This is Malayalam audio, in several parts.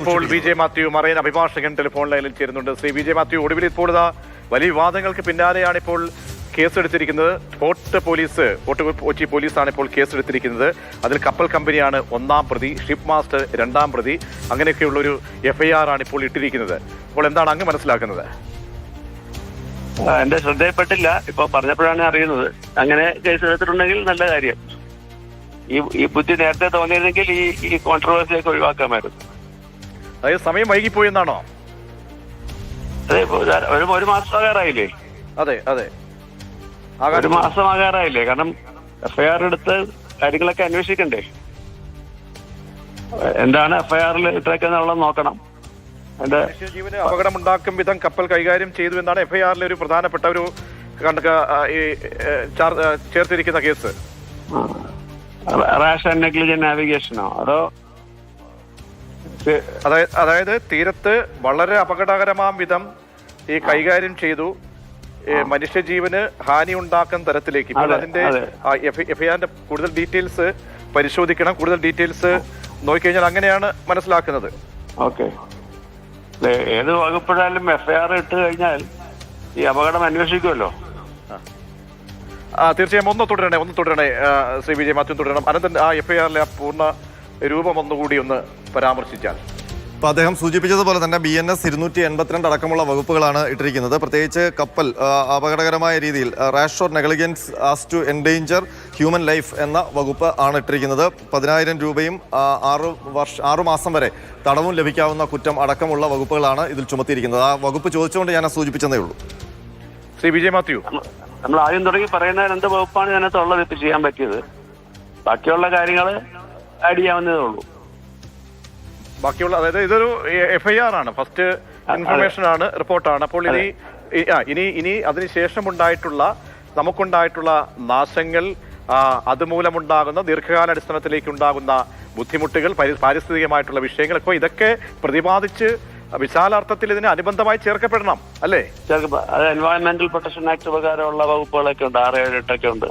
ഇപ്പോൾ ബി ജെ മാത്യു മറൈൻ അഭിഭാഷകൻ ടെലിഫോൺ ലൈനിൽ ചേരുന്നുണ്ട്. ശ്രീ ബി ജെ മാത്യു ഒടുവിൽ ഇപ്പോൾ വലിയ വിവാദങ്ങൾക്ക് പിന്നാലെയാണ് ഇപ്പോൾ കേസെടുത്തിരിക്കുന്നത്. ഫോർട്ട് പോലീസ് ഫോർട്ട് കൊച്ചി പോലീസാണ് ഇപ്പോൾ കേസെടുത്തിരിക്കുന്നത്. അതിൽ കപ്പൽ കമ്പനിയാണ് ഒന്നാം പ്രതി ഷിപ്പ് മാസ്റ്റർ രണ്ടാം പ്രതി. അങ്ങനെയൊക്കെയുള്ള ഒരു എഫ്ഐആർ ആണ് ഇപ്പോൾ ഇട്ടിരിക്കുന്നത്. അപ്പോൾ എന്താണ് അങ്ങ് മനസ്സിലാക്കുന്നത്? എന്റെ ശ്രദ്ധയിൽപ്പെട്ടില്ല. ഇപ്പൊ പറഞ്ഞപ്പോഴാണ് അറിയുന്നത്. അങ്ങനെ കേസ് എടുത്തിട്ടുണ്ടെങ്കിൽ നല്ല കാര്യം. ഈ ഈ ബുദ്ധി നേരത്തെ തോന്നിയിരുന്നെങ്കിൽ ഈ ഈ കോൺട്രവേഴ്സിയൊക്കെ ഒഴിവാക്കാമായിരുന്നു. അതായത് സമയം വൈകിപ്പോയി എന്നാണോ ഒരു- മാസം ആകാറായില്ലേ? അതെ അതെ. ഒരു മാസം ആകാറായില്ലേ? കാരണം എഫ്ഐആർ എടുത്ത് കാര്യങ്ങളൊക്കെ അന്വേഷിക്കണ്ടേ? എന്താണ് എഫ്ഐആറിൽ ഇട്ടേക്കെന്നുള്ളത് നോക്കണം. എന്റെ ജീവന് അപകടമുണ്ടാക്കും വിധം കപ്പൽ കൈകാര്യം ചെയ്തു എന്നാണ് എഫ്ഐആറിലെ ഒരു പ്രധാനപ്പെട്ട ഒരു കണ്ട ഈ ചേർത്തിരിക്കുന്ന കേസ്. റാഷ് ആൻഡ് നെഗ്ലിജന്റ് നാവിഗേഷനോ? അതോ അതായത് അതായത് തീരത്ത് വളരെ അപകടകരമാം വിധം ഈ കൈകാര്യം ചെയ്തു. മനുഷ്യജീവന് ഹാനി ഉണ്ടാക്കുന്ന തരത്തിലേക്ക്. ഇപ്പോൾ അതെ, അതിന്റെ എഫ്ഐആറിന്റെ കൂടുതൽ ഡീറ്റെയിൽസ് പരിശോധിക്കണം. കൂടുതൽ ഡീറ്റെയിൽസ് നോക്കിക്കഴിഞ്ഞാൽ അങ്ങനെയാണ് മനസ്സിലാക്കുന്നത്. ഓക്കെ. ഏത് വകുപ്പിടാലും എഫ്ഐആർ ഇട്ട് കഴിഞ്ഞാൽ ഈ അപകടം അന്വേഷിക്കുമല്ലോ. ആ. തീർച്ചയായും ഒന്ന് തുടരണേ ഒന്ന് തുടരണേ. ശ്രീ വിജയ് മാത്യു തുടരണം. അനന്തൻ ആ എഫ്ഐആറിലെ ആ പൂർണ രൂപം ഒന്നുകൂടി ഒന്ന് പരാമർശിച്ചാൽ. അപ്പോൾ അദ്ദേഹം സൂചിപ്പിച്ചതുപോലെ തന്നെ ബി എൻ എസ് ഇരുന്നൂറ്റി എൺപത്തിരണ്ട് അടക്കമുള്ള വകുപ്പുകളാണ് ഇട്ടിരിക്കുന്നത്. പ്രത്യേകിച്ച് കപ്പൽ അപകടകരമായ രീതിയിൽ rash or negligence as to endanger human life എന്ന വകുപ്പ് ആണ് ഇട്ടിരിക്കുന്നത്. പതിനായിരം രൂപയും ആറ് വർഷ ആറു മാസം വരെ തടവും ലഭിക്കാവുന്ന കുറ്റം അടക്കമുള്ള വകുപ്പുകളാണ് ഇതിൽ ചുമത്തിയിരിക്കുന്നത്. ആ വകുപ്പ് ചോദിച്ചുകൊണ്ട് ഞാൻ സൂചിപ്പിച്ചതേ ഉള്ളൂ. ശ്രീ വിജയ് മാത്യു. നമ്മൾ ആദ്യം തുടങ്ങി പറയുന്ന രണ്ട് വകുപ്പാണ് ഇതിനകത്ത് ഉള്ളത് ഇപ്പൊ ചെയ്യാൻ പറ്റിയത്. ബാക്കിയുള്ള കാര്യങ്ങൾ ആഡ് ചെയ്യാവുന്നതേ ഉള്ളൂ. ബാക്കിയുള്ള അതായത് ഇതൊരു എഫ്ഐആർ ആണ്. ഫസ്റ്റ് ഇൻഫർമേഷൻ ആണ് റിപ്പോർട്ടാണ് അപ്പോൾ ഇനി ഇനി ഇനി അതിനുശേഷം ഉണ്ടായിട്ടുള്ള നമുക്കുണ്ടായിട്ടുള്ള നാശങ്ങൾ അതുമൂലമുണ്ടാകുന്ന ദീർഘകാലാടിസ്ഥാനത്തിലേക്ക് ഉണ്ടാകുന്ന ബുദ്ധിമുട്ടുകൾ പരി- പാരിസ്ഥിതികമായിട്ടുള്ള വിഷയങ്ങൾ ഇപ്പോൾ ഇതൊക്കെ പ്രതിപാദിച്ച് വിശാലാർത്ഥത്തിൽ ഇതിന് അനുബന്ധമായി ചേർക്കപ്പെടണം അല്ലേ? എൻവയോൺമെന്റൽ പ്രൊട്ടക്ഷൻ ആക്ട് പ്രകാരമുള്ള വകുപ്പുകളൊക്കെ ഉണ്ട്. ആറ് ഏഴ് എട്ടൊക്കെ ഉണ്ട്.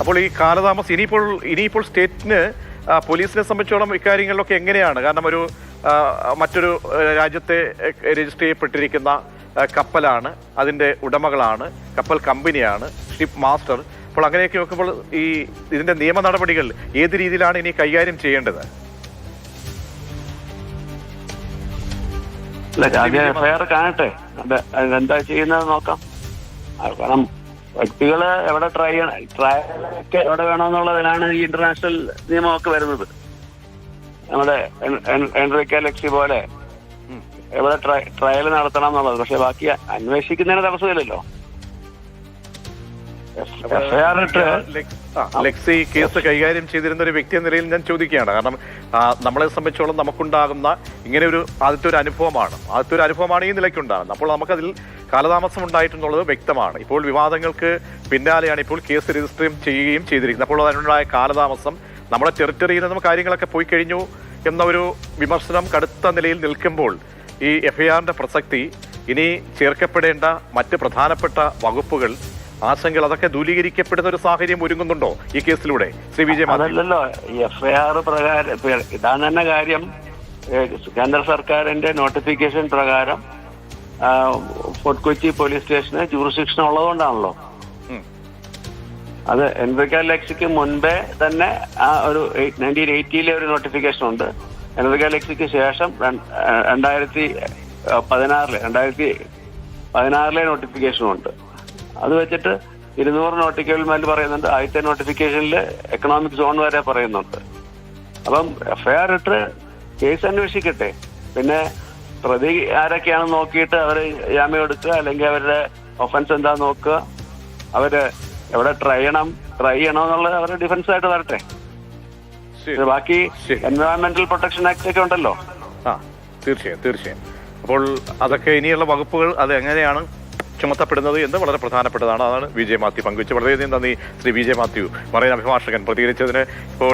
അപ്പോൾ ഈ കാലതാമസം ഇനിയിപ്പോൾ ഇനിയിപ്പോൾ സ്റ്റേറ്റിന് പോലീസിനെ സംബന്ധിച്ചോളം ഇക്കാര്യങ്ങളിലൊക്കെ എങ്ങനെയാണ്? കാരണം ഒരു മറ്റൊരു രാജ്യത്തെ രജിസ്റ്റർ ചെയ്യപ്പെട്ടിരിക്കുന്ന കപ്പലാണ്. അതിന്റെ ഉടമകളാണ്. കപ്പൽ കമ്പനിയാണ്. Ship master. അപ്പോൾ അങ്ങനെയൊക്കെ നോക്കുമ്പോൾ ഈ ഇതിന്റെ നിയമ നടപടികൾ ഏത് രീതിയിലാണ് ഇനി കൈകാര്യം ചെയ്യേണ്ടത്? അല്ല ആദ്യം എഫ്ഐആർ കാണട്ടെ. എന്താ ചെയ്യുന്നത് നോക്കാം. കാരണം വ്യക്തികൾ എവിടെ ട്രൈ ട്രയലൊക്കെ എവിടെ വേണമെന്നുള്ളതിനാണ് ഈ ഇന്റർനാഷണൽ നിയമമൊക്കെ വരുന്നത്. നമ്മുടെ എൻറിക്ക ലക്ഷി പോലെ എവിടെ ട്രയൽ നടത്തണം എന്നുള്ളത്. പക്ഷെ ബാക്കി അന്വേഷിക്കുന്നതിന് തടസ്സമില്ലല്ലോ. ലെക്സി കേസ് കൈകാര്യം ചെയ്തിരുന്ന ഒരു വ്യക്തി എന്ന നിലയിൽ ഞാൻ ചോദിക്കുകയാണ്. കാരണം നമ്മളെ സംബന്ധിച്ചോളം നമുക്കുണ്ടാകുന്ന ഇങ്ങനെ ഒരു ആദ്യത്തെ ഒരു അനുഭവമാണ്. ആദ്യത്തെ ഒരു അനുഭവമാണ് ഈ നിലയ്ക്കുണ്ടാകുന്നത്. അപ്പോൾ നമുക്കതിൽ കാലതാമസം ഉണ്ടായിട്ടുള്ളത് വ്യക്തമാണ്. ഇപ്പോൾ വിവാദങ്ങൾക്ക് പിന്നാലെയാണ് ഇപ്പോൾ കേസ് രജിസ്റ്റർ ചെയ്യുകയും ചെയ്തിരിക്കുന്നത്. അപ്പോൾ അതിനുണ്ടായ കാലതാമസം നമ്മുടെ ടെറിട്ടറിയിൽ നിന്നും കാര്യങ്ങളൊക്കെ പോയി കഴിഞ്ഞു എന്ന ഒരു വിമർശനം കടുത്ത നിലയിൽ നിൽക്കുമ്പോൾ ഈ എഫ്ഐആറിന്റെ പ്രസക്തി ഇനി ചേർക്കപ്പെടേണ്ട മറ്റ് പ്രധാനപ്പെട്ട വകുപ്പുകൾ ആശങ്കകൾ അതൊക്കെ ദൂരീകരിക്കപ്പെടുന്ന ഒരു സാഹചര്യം ഒരുങ്ങുന്നുണ്ടോ ഈ കേസിലൂടെ? ശ്രീ വിജയ അതല്ലല്ലോ എഫ്ഐആർ പ്രകാരം ഇതാ ഇതാണ് തന്നെ കാര്യം. കേന്ദ്ര സർക്കാരിന്റെ നോട്ടിഫിക്കേഷൻ പ്രകാരം ഫോർട്ട് കൊച്ചി പോലീസ് സ്റ്റേഷന് ജൂറിസ്ഡിക്ഷൻ ഉള്ളതുകൊണ്ടാണല്ലോ. അത് എൻറിക്ക ലെക്സിക്ക് മുൻപേ തന്നെ ആ ഒരു നയന്റീൻ എയ്റ്റിയിലെ ഒരു നോട്ടിഫിക്കേഷൻ ഉണ്ട്. എൻറിക്ക ലെക്സിക്ക് ശേഷം രണ്ടായിരത്തി പതിനാറിലെ രണ്ടായിരത്തി പതിനാറിലെ നോട്ടിഫിക്കേഷനും ഉണ്ട്. അത് വെച്ചിട്ട് ഇരുന്നൂറ് നോട്ടിക്കൽ മേൽ പറയുന്നുണ്ട്. ആദ്യത്തെ നോട്ടിഫിക്കേഷനിൽ എക്കണോമിക് സോൺ വരെ പറയുന്നുണ്ട്. അപ്പം എഫ്ഐആർ ഇട്ട് കേസ് അന്വേഷിക്കട്ടെ. പിന്നെ പ്രതി ആരൊക്കെയാണ് നോക്കിയിട്ട് അവർ ജാമ്യം എടുക്കുക അല്ലെങ്കിൽ അവരുടെ ഒഫൻസ് എന്താ നോക്കുക അവർ എവിടെ ട്രൈ ചെയ്യണം ട്രൈ ചെയ്യണം എന്നുള്ളത് അവരുടെ ഡിഫൻസ് ആയിട്ട് വരട്ടെ. ബാക്കി. എൻവയോൺമെന്റൽ പ്രൊട്ടക്ഷൻ ആക്ട് ഒക്കെ ഉണ്ടല്ലോ. ആ തീർച്ചയായും തീർച്ചയായും. അപ്പോൾ അതൊക്കെ ഇനിയുള്ള വകുപ്പുകൾ അത് എങ്ങനെയാണ് ചുമത്തപ്പെടുന്നത് എന്ന് വളരെ പ്രധാനപ്പെട്ടതാണ്. അതാണ് വിജയ മാത്യു പങ്കുവെച്ച് വളരെയധികം നന്ദി ശ്രീ വിജയ മാത്യു. മറൈൻ അഭിഭാഷകൻ പ്രതികരിച്ചതിന് ഇപ്പോൾ